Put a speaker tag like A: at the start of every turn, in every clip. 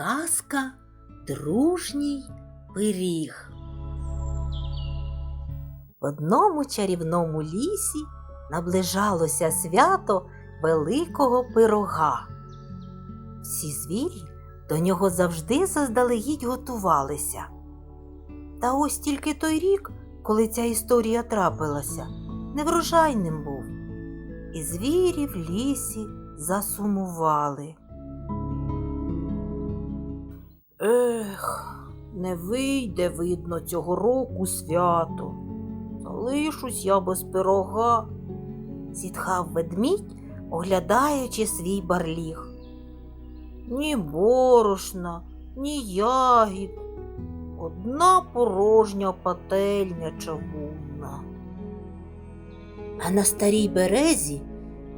A: Казка Дружній пиріг. В одному чарівному лісі наближалося свято великого пирога. Всі звірі до нього завжди заздалегідь готувалися. Та ось тільки той рік, коли ця історія трапилася, неврожайним був, і звірі в лісі засумували. Ех, не вийде, видно, цього року свято. Залишусь я без пирога, зітхав ведмідь, оглядаючи свій барліг. Ні борошна, ні ягід, одна порожня пательня чавунна. А на старій березі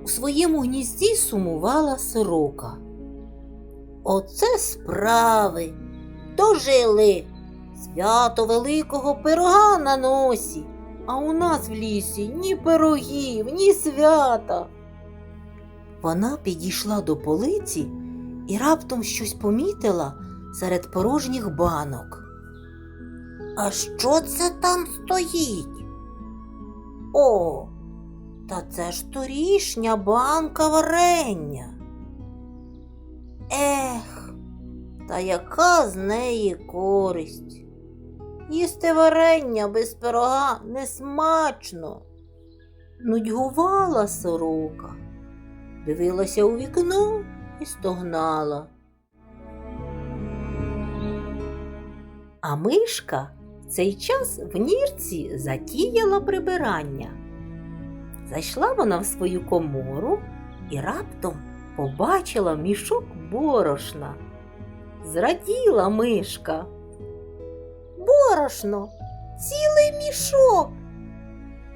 A: у своєму гнізді сумувала сорока. Оце справи. Дожили. Свято великого пирога на носі, а у нас в лісі ні пирогів, ні свята. Вона підійшла до полиці і раптом щось помітила серед порожніх банок. А що це там стоїть? О, та це ж торішня банка варення. Та яка з неї користь? Їсти варення без пирога несмачно. Нудьгувала сорока, дивилася у вікно і стогнала. А мишка в цей час в нірці затіяла прибирання. Зайшла вона в свою комору і раптом побачила мішок борошна. Зраділа мишка. Борошно, цілий мішок.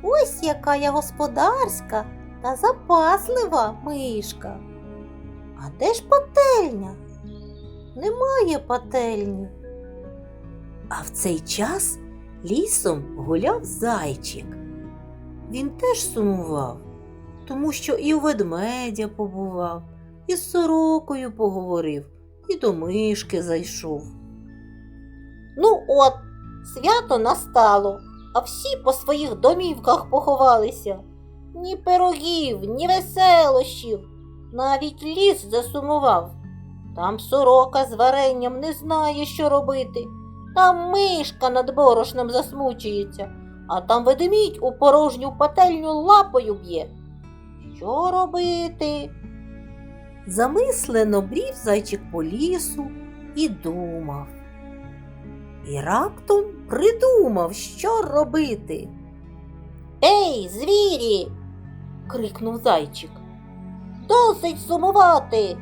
A: Ось яка я господарська та запаслива мишка. А де ж пательня? Немає пательні. А в цей час лісом гуляв зайчик. Він теж сумував, тому що і у ведмедя побував, і з сорокою поговорив, і до мишки зайшов. Ну от, свято настало, а всі по своїх домівках поховалися. Ні пирогів, ні веселощів. Навіть ліс засумував. Там сорока з варенням не знає, що робити. Там мишка над борошном засмучується, а там ведмідь у порожню пательню лапою б'є. Що робити? Замислено брів зайчик по лісу і думав. І раптом придумав, що робити. Ей, звірі. крикнув зайчик. Досить сумувати.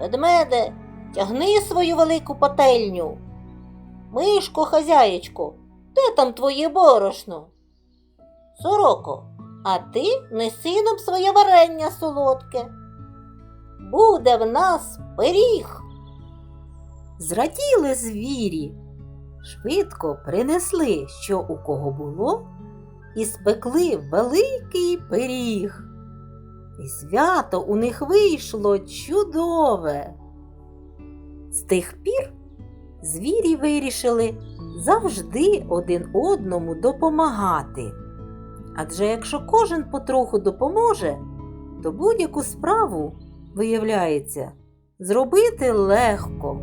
A: Ведмеде, тягни свою велику пательню. Мишко, хазяєчко, де там твоє борошно? Сороко, а ти неси нам своє варення солодке. Буде в нас пиріг. Зраділи звірі, швидко принесли, що у кого було, і спекли великий пиріг. І свято у них вийшло чудове. З тих пір звірі вирішили завжди один одному допомагати. Адже якщо кожен потроху допоможе, то будь-яку справу, виявляється, зробити легко.